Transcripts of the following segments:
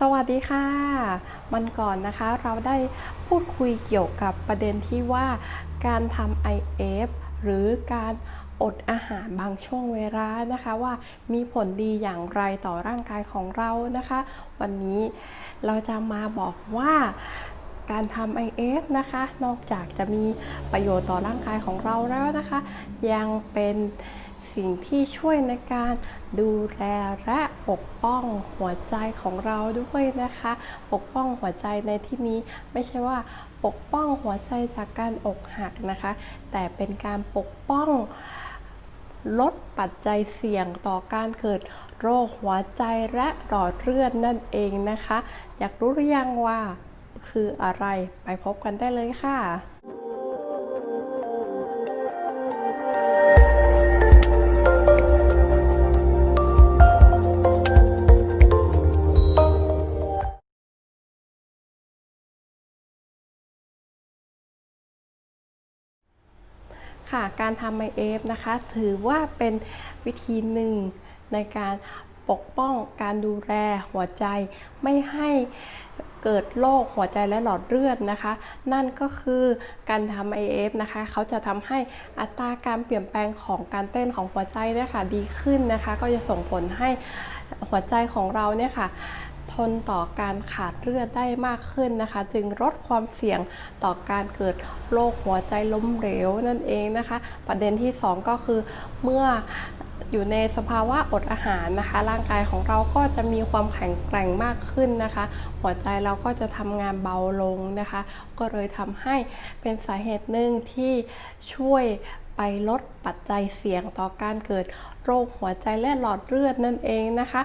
สวัสดีค่ะมันก่อนนะคะเราได้พูดคุยเกี่ยวกับประเด็นที่ว่าการทำ IF หรือการอดอาหารบางช่วงเวลานะคะ ว่ามีผลดีอย่างไรต่อร่างกายของเรานะคะ วันนี้เราจะมาบอกว่าการทำ IF นะคะ นอกจากจะมีประโยชน์ต่อร่างกายของเราแล้วนะคะ ยังเป็น สิ่งที่ช่วยในการดูแลและปกป้องหัวใจของเราด้วยนะคะ ปกป้องหัวใจในที่นี้ไม่ใช่ว่าปกป้องหัวใจจากการอกหักนะคะ แต่เป็นการปกป้องลดปัจจัยเสี่ยงต่อการเกิดโรคหัวใจและหลอดเลือดนั่นเองนะคะ อยากรู้หรือยังว่าคืออะไรไปพบกันได้เลยค่ะ ค่ะ การทำ IF นะคะ ถือว่าเป็นวิธีหนึ่งในการปกป้องการดูแลหัวใจไม่ให้เกิดโรคหัวใจและหลอดเลือดนะคะ นั่นก็คือการทำ IF นะคะ เขาจะทำให้อัตราการเปลี่ยนแปลงของการเต้นของหัวใจเนี่ยค่ะดีขึ้นนะคะ ก็จะส่งผลให้หัวใจของเราเนี่ยค่ะ ทนต่อการขาดเลือดได้มากขึ้นนะคะ จึงลดความเสี่ยงต่อการเกิดโรคหัวใจล้มเหลวนั่นเองนะคะ ประเด็นที่ 2 ก็คือเมื่ออยู่ในสภาวะอดอาหารนะคะ ร่างกายของเราก็จะมีความแข็งแกร่งมากขึ้นนะคะ หัวใจเราก็จะทำงานเบาลงนะคะ ก็เลยทำให้เป็นสาเหตุหนึ่งที่ช่วยไปลดปัจจัยเสี่ยงต่อการเกิดโรคหัวใจและหลอดเลือดนั่นเองนะคะ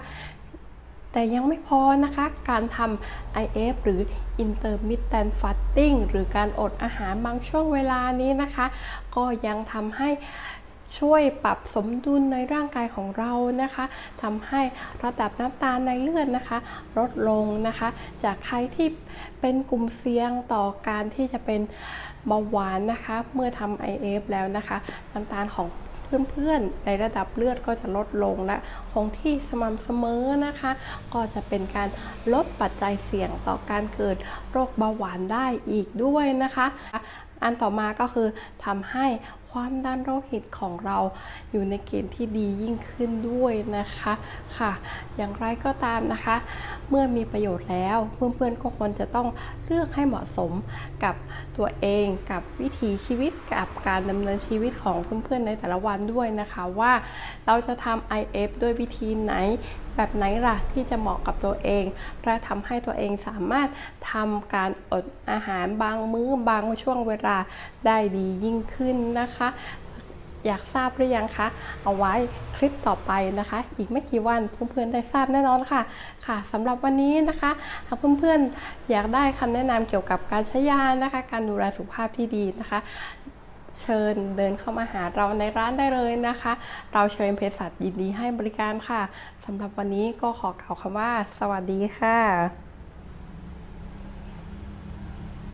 แต่ยังไม่พอนะคะ การทำ IF หรือ intermittent fasting หรือการอดอาหารบางช่วงเวลานี้นะคะ ก็ยังทำให้ช่วยปรับสมดุลในร่างกายของเรานะคะทำให้ระดับน้ำตาลในเลือดนะคะ ลดลงนะคะ จากใครที่เป็นกลุ่มเสี่ยงต่อการที่จะเป็นเบาหวานนะคะ เมื่อทำ IF แล้วนะคะ น้ำตาลของ เพื่อนๆ ในระดับเลือดก็จะลดลงและคงที่สม่ำเสมอนะคะ ก็จะเป็นการลดปัจจัยเสี่ยงต่อการเกิดโรคเบาหวานได้อีกด้วยนะคะ อันต่อมาก็คือทำให้ความดันโลหิตของเราอยู่ในเกณฑ์ที่ดียิ่งขึ้นด้วยนะคะค่ะ อย่างไรก็ตามนะคะ เมื่อมีประโยชน์แล้วเพื่อนๆก็ควรจะต้องเลือกให้เหมาะสมกับตัวเองกับวิถีชีวิตกับการดำเนินชีวิตของเพื่อนๆในแต่ละวันด้วยนะคะว่าเราจะทำ IF ด้วยวิธีไหนแบบไหนล่ะที่จะเหมาะกับตัวเอง และทำให้ตัวเองสามารถทำการอดอาหารบางมื้อบางช่วงเวลาได้ดียิ่งขึ้นนะคะนะคะ อยากทราบหรือยังคะ เอาไว้คลิปต่อไปนะคะ อีกไม่กี่วันเพื่อนๆได้ทราบแน่นอนค่ะ ค่ะสำหรับวันนี้นะคะหากเพื่อนๆอยากได้คำแนะนำเกี่ยวกับการใช้ยานะคะ การดูแลสุขภาพที่ดีนะคะเชิญเดินเข้ามาหาเราในร้านได้เลยนะคะ เราเชิญเภสัชยินดีให้บริการค่ะสำหรับวันนี้ก็ขอกล่าวคำว่า สวัสดีค่ะ